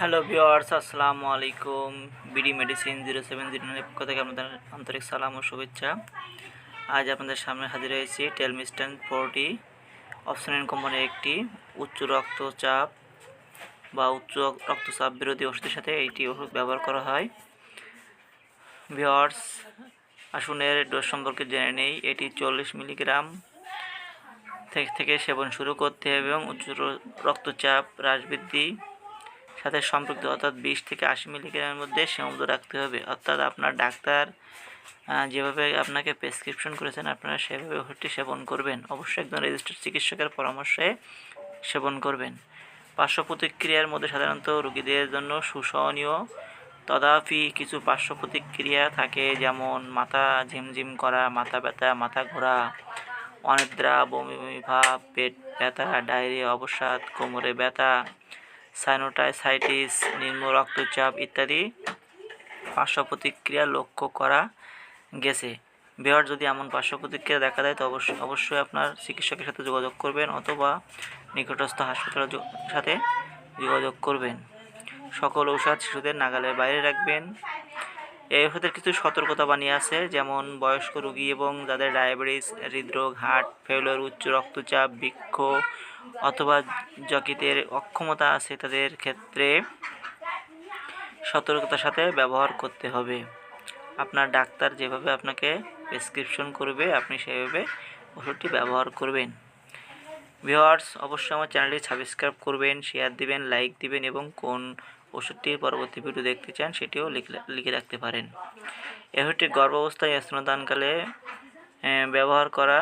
Hello viewers আসসালামু আলাইকুম। BD medicine zero seven zero নাইনের পক্ষ থেকে আপনাদের আন্তরিক সালাম ও শুভেচ্ছা। আজ আপনাদের সামনে হাজির হয়েছি টেলমিস্টান ফোরটি অপশনাল কোম্পানির একটি উচ্চ রক্তচাপ বা উচ্চ রক্তচাপ বিরোধী ওষুধের সাথে এইটি ওষুধ ব্যবহার করা হয়। ভিওয়ার্স আসুন এর ডোজ সম্পর্কে জেনে নেই। এটি চল্লিশ মিলিগ্রাম থেকে সেবন শুরু করতে হবে এবং উচ্চ রক্তচাপ হ্রাস বৃদ্ধি সাথে সম্পৃক্ত, অর্থাৎ বিশ থেকে আশি মিলিগ্রামের মধ্যে সীমাবদ্ধ রাখতে হবে। অর্থাৎ আপনার ডাক্তার যেভাবে আপনাকে প্রেসক্রিপশন করেছেন, আপনারা সেভাবে ওষুধটি সেবন করবেন। অবশ্যই একজন রেজিস্টার্ড চিকিৎসকের পরামর্শে সেবন করবেন। পার্শ্ব প্রতিক্রিয়ার মধ্যে সাধারণত রোগীদের জন্য সুসহনীয়। তদাপি কিছু পার্শ্ব প্রতিক্রিয়া থাকে, যেমন মাথা ঝিমঝিম করা, মাথা ব্যথা, মাথা ঘোরা, অনিদ্রা, বমি বমি, ভাব, পেট ব্যথা, ডায়রিয়া, অবসাদ, কোমরে ব্যথা সাইনোটাইসাইটিস, নিম্ন রক্তচাপ ইত্যাদি পার্শ্ব প্রতিক্রিয়া লক্ষ্য করা গেছে। বিহার যদি এমন পার্শ্ব প্রতিক্রিয়া দেখা দেয়, তো অবশ্যই অবশ্যই আপনার চিকিৎসকের সাথে যোগাযোগ করবেন অথবা নিকটস্থ হাসপাতালের সাথে যোগাযোগ করবেন। সকল ঔষধ শিশুদের নাগালের বাইরে রাখবেন। এই ওষুধের কিছু সতর্কতা বাণী আছে, যেমন বয়স্ক রোগী এবং যাদের ডায়াবেটিস, হৃদরোগ, হার্ট ফেলোর উচ্চ রক্তচাপ, বৃক্ষ অথবা যকৃতের অক্ষমতা আছে, তাদের ক্ষেত্রে সতর্কতার সাথে ব্যবহার করতে হবে। আপনার ডাক্তার যেভাবে আপনাকে প্রেসক্রিপশন করবে, আপনি সেভাবে ওষুধটি ব্যবহার করবেন। ভিওয়ার্স অবশ্যই আমার চ্যানেলটি সাবস্ক্রাইব করবেন, শেয়ার দিবেন, লাইক দিবেন এবং কোন ওষুধটির পরবর্তী ভিডিও দেখতে চান, সেটিও লিখে রাখতে পারেন। এ হচ্ছে গর্ভাবস্থায় স্তনদানকালে ব্যবহার করা